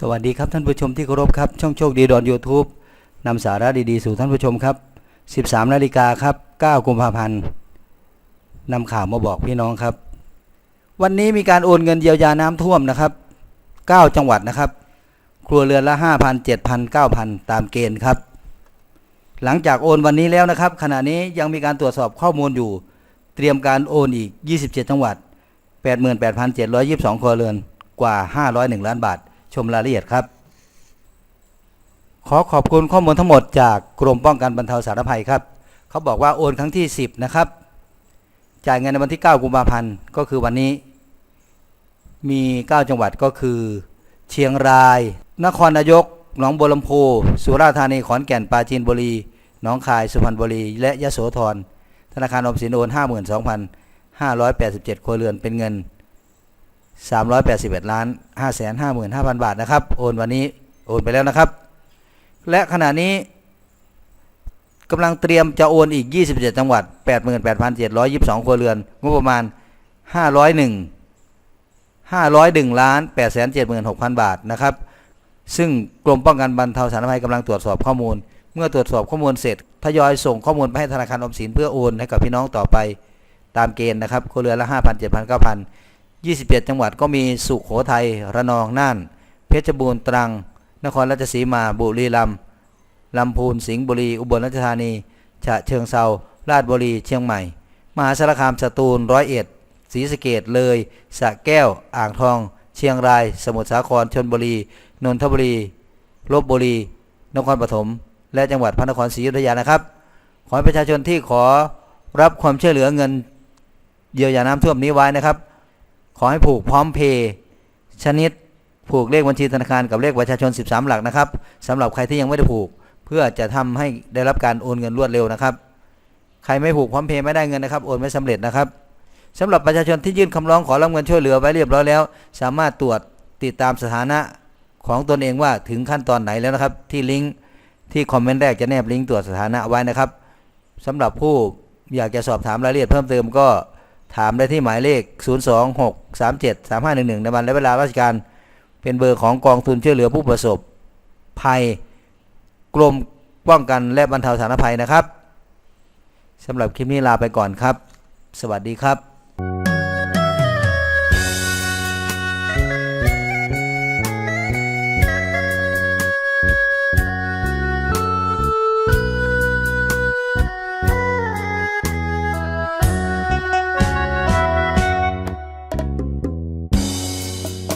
สวัสดีครับท่านผู้ชมที่เคารพครับ ช่องโชคดีดอนยูทูบนำสาระดีๆ สู่ท่านผู้ชมครับ 13นาฬิกาครับ9กุมภาพันธ์นำข่าวมาบอกพี่น้องครับ วันนี้มีการโอนเงินเยียวยาน้ำท่วมนะครับ 9 จังหวัดนะครับ ครัวเรือนละ5,000 7,000 9,000 ตามเกณฑ์ครับ หลังจากโอนวันนี้แล้วนะครับ ขณะนี้ยังมีการตรวจสอบข้อมูลอยู่ เตรียมการโอนอีก 27 จังหวัด 88,722 ครัวเรือนกว่า 501 ล้านบาท ชมรายละเอียดครับ ขอขอบคุณข้อมูลทั้งหมดจากกรมป้องกันบรรเทาสาธารณภัยครับ เขาบอกว่าโอนครั้งที่ 10 นะครับ จ่ายเงินในวันที่ 9 กุมภาพันธ์ ก็คือวันนี้ มี 9 จังหวัดก็คือ เชียงราย นครนายก หนองบัวลำพู สุราษฎร์ธานี ขอนแก่น ปราจีนบุรี หนองคาย สุพรรณบุรี และยะโสธร ธนาคารออมสินโอน 52,587 ครัวเรือน เป็นเงิน 381ล้าน555,000 บาทนะครับ โอนวันนี้โอนไปแล้วนะครับ และขณะนี้กำลังเตรียมจะโอนอีก 27 จังหวัด 88,722 ครัวเรือน งบประมาณ 501 501ล้าน876,000 บาทนะครับ ซึ่งกรมป้องกันบรรเทาสาธารณภัยกำลังตรวจสอบข้อมูล เมื่อตรวจสอบข้อมูลเสร็จทยอยส่งข้อมูลไปให้ธนาคารออมสินเพื่อโอนให้กับพี่น้องต่อไปตามเกณฑ์นะครับครัวเรือนละ 5,000 7,000 9,000 27 จังหวัดก็มีสุขโขทัยระนองน่าน เพชรบูรณ์ตรัง นครราชสีมาบุรีรัมย์ลำพูนสิงห์บุรีอุบลราชธานี ฉะเชิงเซาราชบุรีเชียงใหม่ มหาสารคามสตูลร้อยเอ็ดศรีสะเกดเลยสระแก้ว อ่างทอง เชียงราย สมุทรสาครชนบุรี นนทบุรีลบบุรี นครปฐมและจังหวัดพระนครศรีอยุธยานะครับ ขอให้ประชาชนที่ขอรับความช่วยเหลือเงินเยียวยาน้ำท่วมนี้ไว้นะครับ ขอให้ผูกพร้อมเพย์ชนิดผูกเลขบัญชีธนาคารกับเลขประชาชน 13 หลักนะครับสำหรับใครที่ยังไม่ได้ผูก เพื่อจะทำให้ได้รับการโอนเงินรวดเร็วนะครับ ใครไม่ผูกพร้อมเพย์ไม่ได้เงินนะครับ โอนไม่สำเร็จนะครับสำหรับประชาชนที่ยื่นคำร้องขอรับเงินช่วยเหลือไว้เรียบร้อยแล้ว สามารถตรวจติดตามสถานะของตนเองว่าถึงขั้นตอนไหนแล้วนะครับ ที่ลิงก์ที่คอมเมนต์แรกจะแนบลิงก์ตรวจสถานะไว้นะครับสำหรับผู้อยากจะสอบถามรายละเอียดเพิ่มเติมก็ ถามได้ที่หมายเลข 026373511 ในวันและเวลาราชการ เป็นเบอร์ของกองทุนช่วยเหลือผู้ประสบ ภัย กรมป้องกันและบรรเทาสาธารณภัยนะครับสำหรับคลิปนี้ลาไปก่อนครับ สวัสดีครับ you